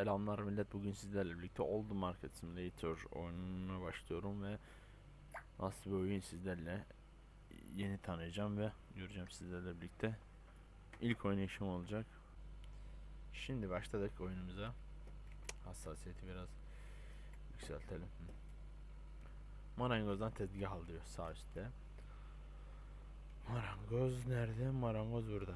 Selamlar millet bugün sizlerle birlikte Old Market Simulator oyununa başlıyorum ve nasıl bir oyun sizlerle yeni tanıyacağım ve göreceğim sizlerle birlikte ilk oynayışım olacak. Şimdi başladık oyunumuza. Hassasiyeti biraz yükseltelim. Marangozdan tezgah al diyor sağ üstte. Marangoz nerede? Marangoz burada.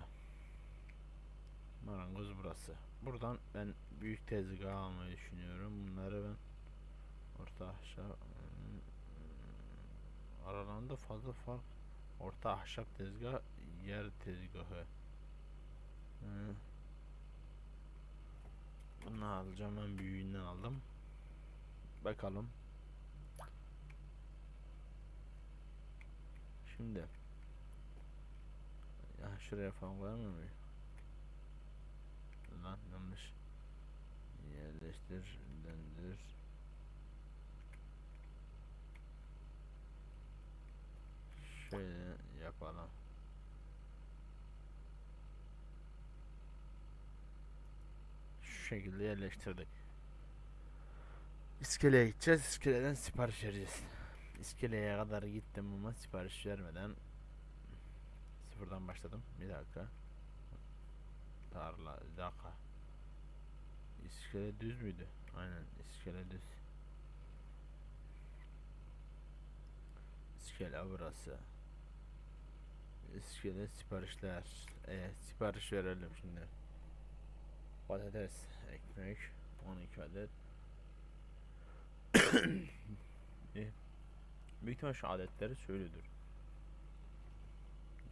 Marangoz burası. Buradan ben büyük tezgah almayı düşünüyorum. Bunları ben orta ahşap aralarında fazla fark orta ahşap tezgah yer tezgahı. Hı. Bunu alacağım ben büyüğünden aldım. Bakalım. Şimdi ya şuraya falan koyamıyor muyum? Yanlış. Yerleştir, döndür. Şöyle yapalım. Şu şekilde yerleştirdik. İskeleye gideceğiz. İskeleden sipariş vereceğiz. İskeleye kadar gittim ama sipariş vermeden sıfırdan başladım. Bir dakika. Tarla, dakika. İskele düz müydü? Aynen, iskele düz. İskele burası. İskele siparişler. Evet, sipariş verelim şimdi. Patates, ekmek, 12 adet. İyi. Büyük ihtimal şu adetleri söylüyordur.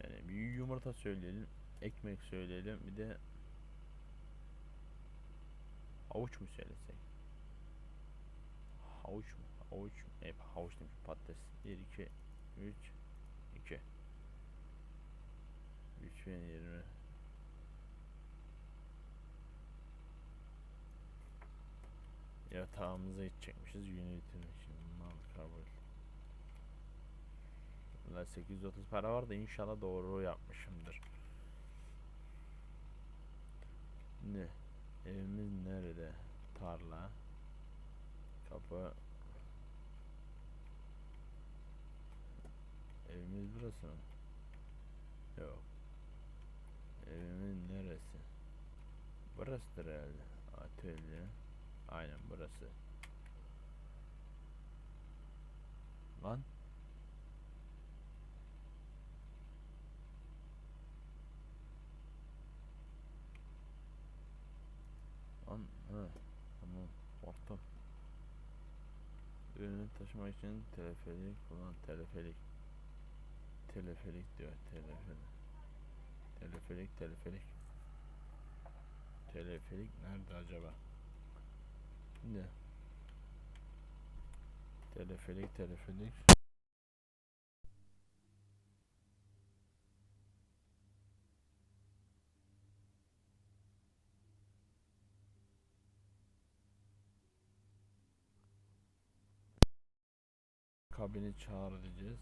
Yani bir yumurta söyleyelim, ekmek söyleyelim, bir de Havuç mu söylesek? Havuç mu? Havuç mu? Hep havuç demiş. Patates. 1, 2, 3, 2. 3 ve 20. Yatağımıza gidecekmişiz. Günü bitirmişim. Mal kabul. Valla 830 para var da inşallah doğru yapmışımdır. Ne? Evimiz nerede? Tarla. Kapı. Evimiz burası mı? Yok. Evimiz neresi? Burasıdır herhalde. Atölye. Aynen burası. Lan. Lan ha tamam baktım. Ürünü taşımak için teleferik kullan teleferik. Teleferik diyor teleferik. Teleferik teleferik. Teleferik nerede acaba? Ne? Teleferik teleferik. Kabini çağır diyeceğiz.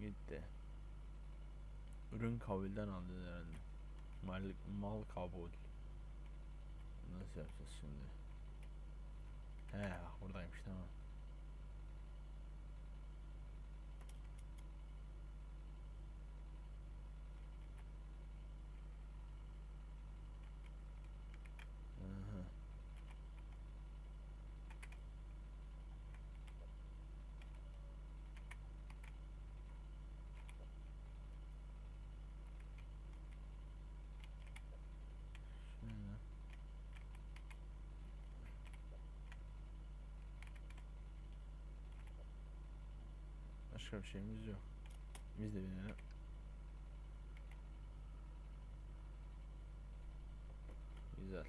Gitti. Ürün kabulden aldı herhalde. Mal, mal kabul. Nasıl yapacağız şimdi? He buradaymış tamam. Aha. Şöyle. Başka bir şeyimiz yok. Biz de binelim. Güzel.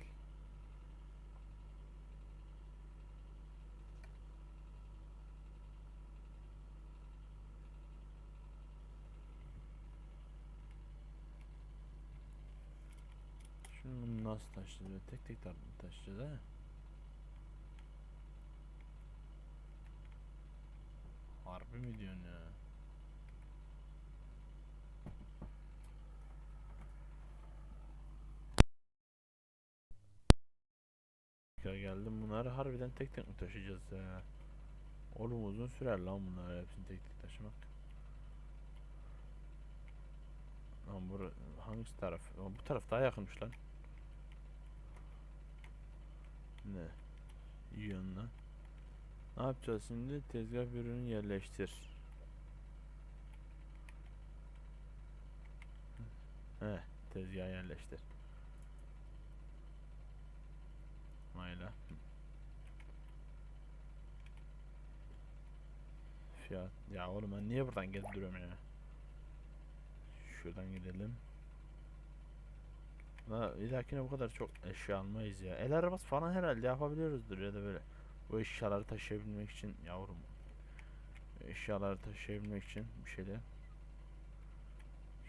Şimdi bunu nasıl taşıyacağız? Tek tek taşıyacağız ha? Harbi mi diyorsun ya? Geldim bunları harbiden tek tek mi taşıyacağız ya? Oğlum uzun sürer lan bunları hepsini tek tek taşımak. Lan bura hangisi taraf? Bu taraf daha yakınmış lan. Ne? İyi yanına. Ne yapacağız şimdi? Tezgah ürünü yerleştir. He, tezgah yerleştir. Mayla. Fiyat. Ya oğlum ben niye buradan gelip duruyorum ya? Şuradan gidelim. La bir dahakine bu kadar çok eşya almayız ya. El arabası falan herhalde yapabiliyoruzdur ya da böyle. Bu eşyaları taşıyabilmek için yavrum. Eşyaları taşıyabilmek için bir şeyler.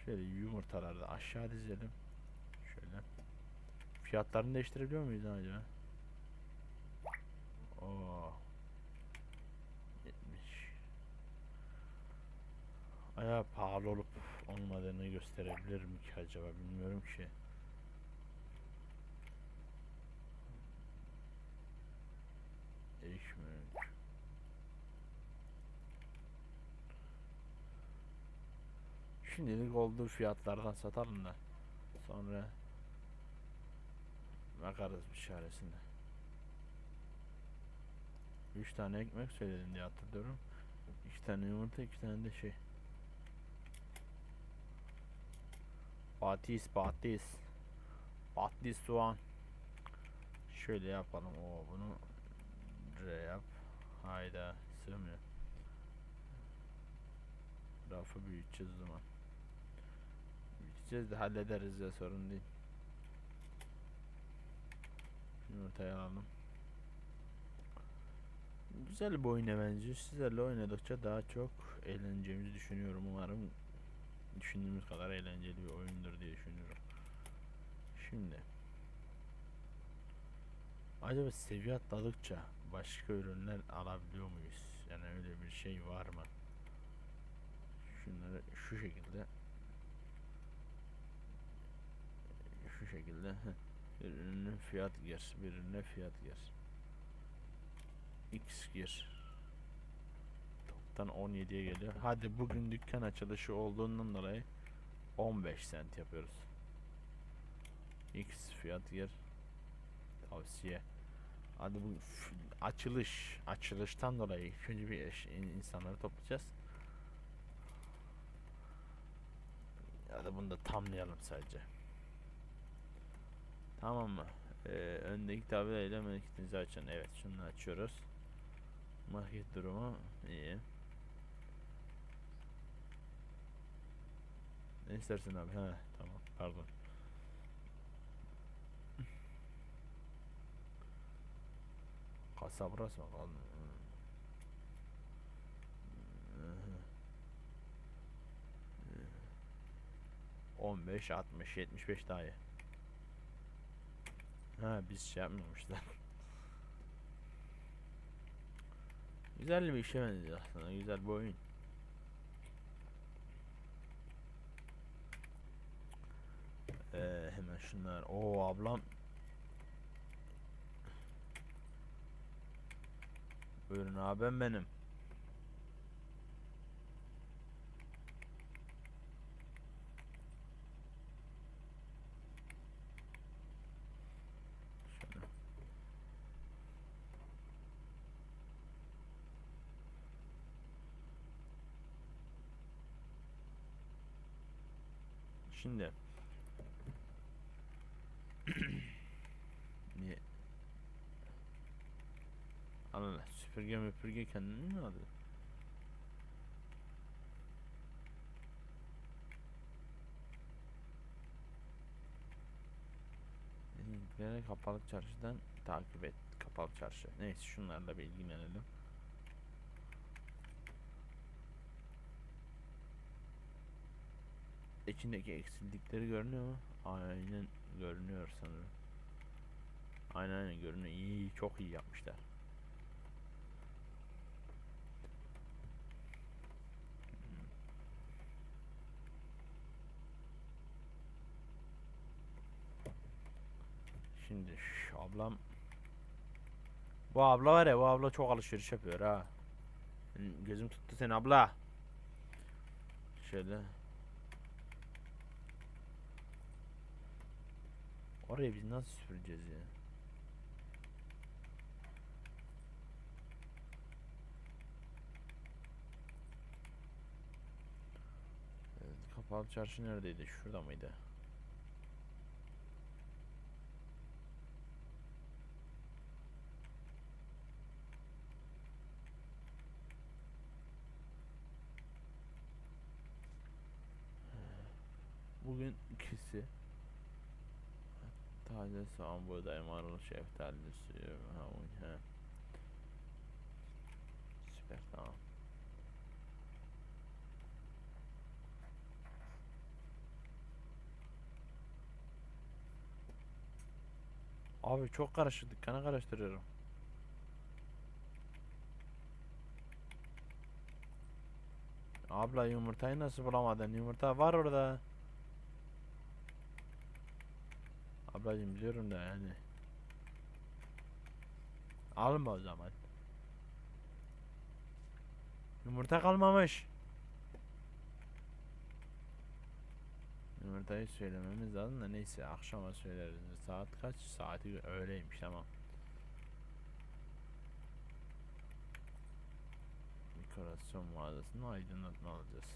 Şöyle yumurtaları da aşağı dizelim. Şöyle. Fiyatlarını değiştirebiliyor muyuz acaba? Oo. 70. Aya pahalı olup olmadığını gösterebilir mi ki acaba bilmiyorum ki. Ekmek. Şimdilik olduğu fiyatlardan satalım da sonra bakarız bir çaresine. 3 tane ekmek söyledim diye hatırlıyorum. 2 tane yumurta, 2 tane de şey. Patis, patis. Patis soğan. Şöyle yapalım. O bunu R yap. Hayda sığmıyor. Rafı büyüteceğiz o zaman. Büyüteceğiz de hallederiz ya sorun değil. Yumurtayı alalım. Güzel bir oyuna benziyor. Sizlerle oynadıkça daha çok eğleneceğimizi düşünüyorum. Umarım düşündüğümüz kadar eğlenceli bir oyundur diye düşünüyorum. Şimdi acaba seviye atladıkça başka ürünler alabiliyor muyuz? Yani öyle bir şey var mı? Şunları şu şekilde şu şekilde bir ürünün fiyat gir, bir ürüne fiyat gir. X gir. Toptan 17'ye geliyor. Hadi bugün dükkan açılışı olduğundan dolayı 15 sent yapıyoruz. X fiyat gir. Tavsiye. Hadi bu açılış, açılıştan dolayı ilk önce bir eş- in- insanları toplayacağız. Ya da bunu da tamlayalım sadece. Tamam mı? Ee, öndeki tabelayla marketinizi açın. Evet, şunu açıyoruz. Market durumu iyi. Ne istersin abi? He, tamam. Pardon. Kasa burası mı? Hı. Hı. 15, 60, 75 daha iyi. Ha biz şey yapmamışlar. Güzel bir işe benziyor aslında. Güzel bir oyun. Ee, hemen şunlar. Oo ablam. Buyurun abim benim. Şimdi Niye? Allah süpürge müpürge kendini mi alıyor? Linkleri kapalı çarşıdan takip et. Kapalı çarşı. Neyse şunlarla bir ilgilenelim. İçindeki eksiklikleri görünüyor mu? Aynen görünüyor sanırım. Aynen aynen görünüyor. İyi, çok iyi yapmışlar. Şimdi ablam Bu abla var ya bu abla çok alışveriş yapıyor ha. Gözüm tuttu seni abla. Şöyle. Oraya biz nasıl süpüreceğiz ya? Kapalı çarşı neredeydi? Şurada mıydı? Bugün ikisi taze soğan, buğday, marul, şeftali, suyu, havuç, he. Süper tamam. Abi çok karışık dükkanı karıştırıyorum. Abla yumurtayı nasıl bulamadın? Yumurta var orada. Ablacım biliyorum da yani. Alma o zaman. Yumurta kalmamış. Yumurtayı söylememiz lazım da neyse akşama söyleriz. Saat kaç? Saati öğleymiş tamam. Dekorasyon mağazasının aydınlatma alacağız.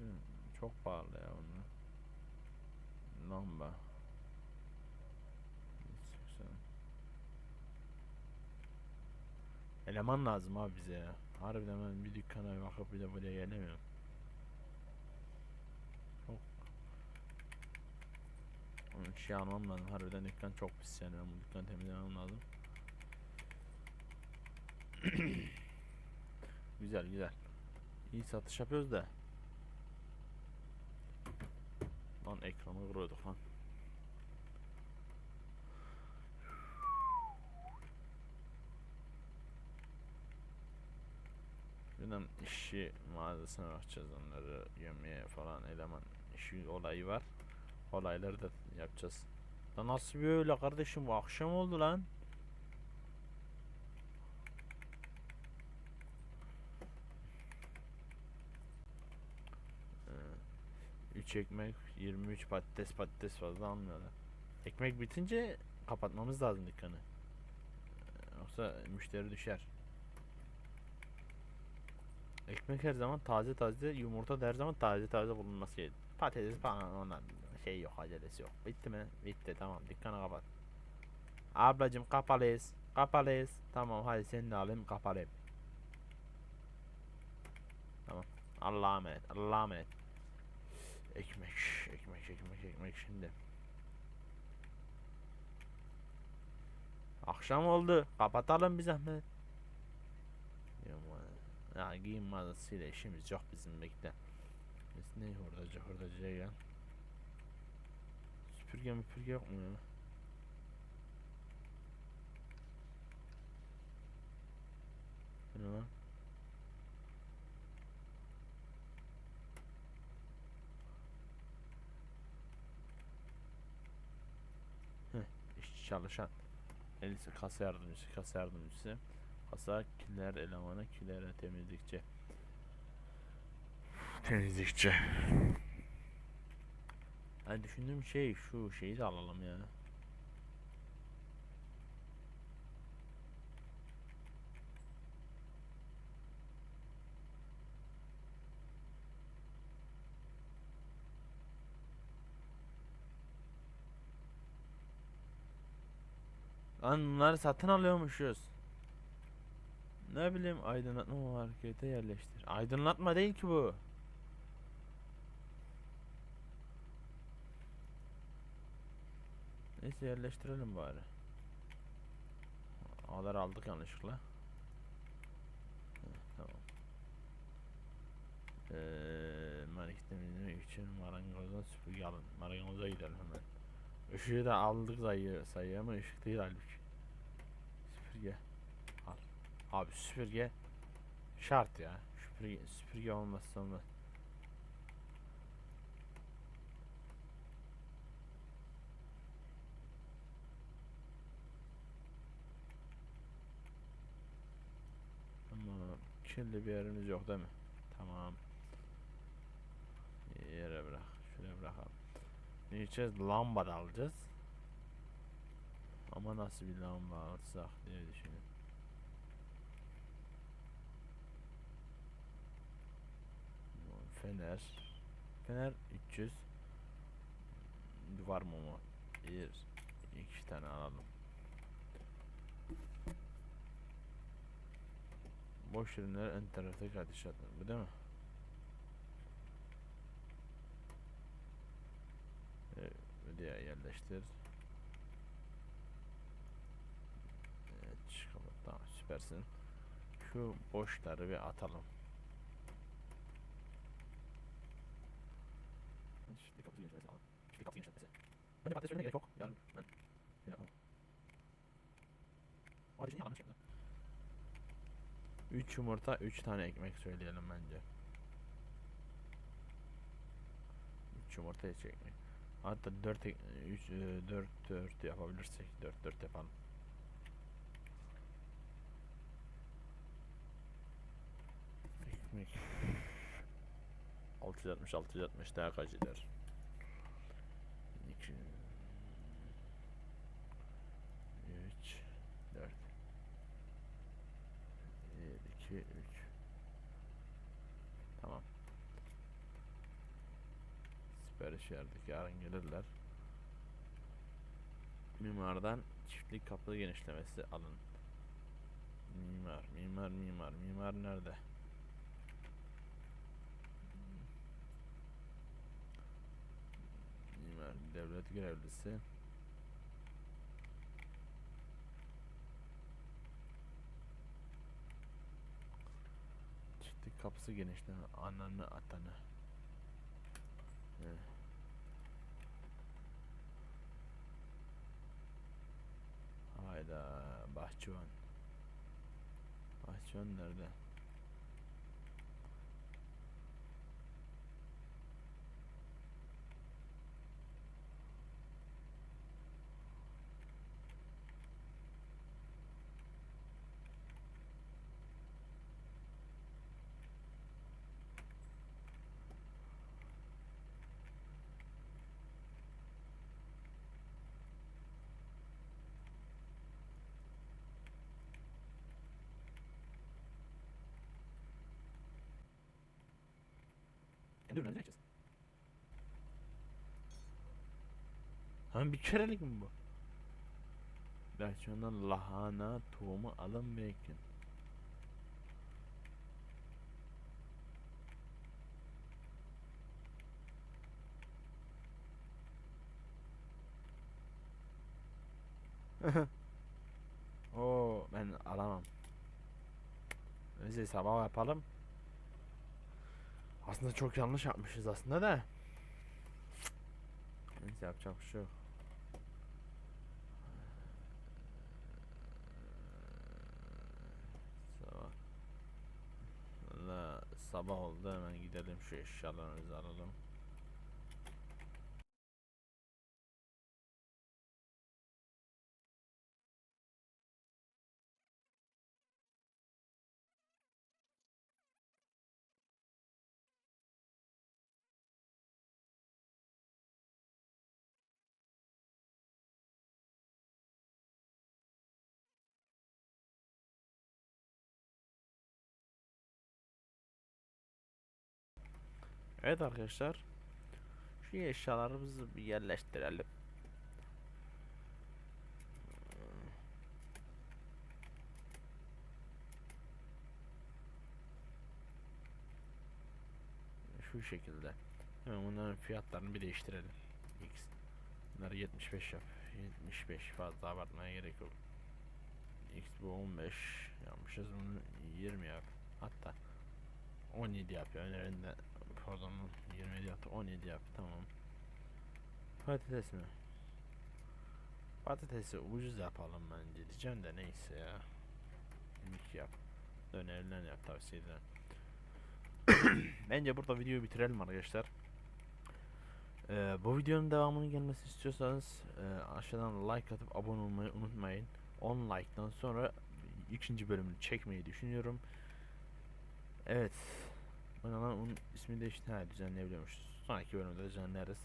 Şu çok pahalı ya bunlar. Lamba. 180. Eleman lazım abi bize ya. Harbiden ben bir dükkana bakıp bir de buraya gelemiyorum. Çok Onun şey almam lazım. Harbiden dükkan çok pis yani. Ben bu dükkanı temizlemem lazım. güzel güzel. İyi satış yapıyoruz da. Lan ekranı vuruyorduk lan. Şuradan işçi mağazasına bakacağız onları gömmeye falan eleman işi olayı var. Olayları da yapacağız. Lan nasıl böyle kardeşim bu akşam oldu lan. 3 ekmek 23 patates patates fazla almıyorlar. Ekmek bitince kapatmamız lazım dükkanı. Yoksa müşteri düşer. Ekmek her zaman taze taze, yumurta da her zaman taze taze bulunması gerekiyor. Patates falan ondan şey yok, acelesi yok. Bitti mi? Bitti tamam dükkanı kapat. Ablacım kapalıyız. Kapalıyız. Tamam hadi seni de alayım kapalıyım. Tamam. Allah'a emanet. Allah'a emanet. Ekmek, ekmek, ekmek, ekmek şimdi. Akşam oldu. Kapatalım bir zahmet. Ya giyim mağazasıyla işimiz yok bizim bekle. Biz ne hurdacı hurdacıya gel. Süpürge müpürge yok mu ya? Ne lan? Heh, işçi çalışan. Elisi kasa yardımcısı, kasa yardımcısı. Kasa kiler elemanı, kilere temizlikçi. Temizlikçi. Ben düşündüğüm şey şu şeyi de alalım ya. Lan bunları satın alıyormuşuz. Ne bileyim aydınlatma markete yerleştir. Aydınlatma değil ki bu. Neyse yerleştirelim bari. Ağlar aldık yanlışlıkla. Tamam. Eee market temizlemek için marangoza süpürge alın. Marangoza gidelim hemen. Işığı da aldık sayı sayı ama ışık değil halbuki. Abi süpürge şart ya. Süpürge, süpürge olmazsa olmaz. Ama kirli bir yerimiz yok değil mi? Tamam. Yere bırak. Şuraya bırakalım. Ne içeceğiz? Lamba da alacağız. Ama nasıl bir lamba alsak diye düşünüyorum. Fener. Fener 300. Duvar mumu. Bir, iki tane alalım. Boş ürünler ön taraftaki ateş. Bu değil mi? Evet, diye yerleştir. Evet, çıkalım. Tamam, süpersin. Şu boşları bir atalım. Şimdi kapı genişlemesi alalım. Şimdi kapı genişlemesi. Bence patates ürününe gerek yok. Yani ben şey yapamam. O ateşi niye almış şimdi? 3 yumurta 3 tane ekmek söyleyelim bence. 3 yumurta 3 ekmek. Hatta 4 3 4 4 yapabilirsek 4 4 yapalım. Ekmek 660 660 daha kaç eder? 2 3 4 1 2 3 Tamam. Verdik. Yarın gelirler. Mimardan çiftlik kapı genişlemesi alın. Mimar, mimar, mimar, mimar nerede? Mimar, devlet görevlisi. Çiftlik kapısı genişleme, ananı atanı. Heh. Hayda bahçıvan. Bahçıvan nerede? Kendi ürünlerinizi ekeceğiz. Ha bir kerelik mi bu? Versiyondan lahana tohumu alın ve ekin. Oo ben alamam. Neyse sabah yapalım. Aslında çok yanlış yapmışız aslında da. Neyse yapacak bir şey yok. Sabah. Oldu hemen gidelim şu eşyalarımızı alalım. Evet arkadaşlar. Şu eşyalarımızı bir yerleştirelim. Şu şekilde. Hemen bunların fiyatlarını bir değiştirelim. X. Bunları 75 yap. 75 fazla abartmaya gerek yok. X bu 15 yapmışız bunu 20 yap. Hatta 17 yap ya önerinde pardon 27 yaptı 17 yap tamam. Patates mi? Patatesi ucuz yapalım bence diyeceğim de neyse ya. 22 yap. Önerilen yap tavsiye. Bence burada videoyu bitirelim arkadaşlar. Ee, bu videonun devamının gelmesi istiyorsanız e, aşağıdan like atıp abone olmayı unutmayın. 10 like'dan sonra ikinci bölümünü çekmeyi düşünüyorum. Evet. Bana lan onun ismi değişti. Ha düzenleyebiliyormuşuz. Sonraki bölümde düzenleriz.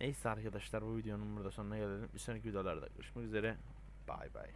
Neyse arkadaşlar bu videonun burada sonuna gelelim. Bir sonraki videolarda görüşmek üzere. Bay bay.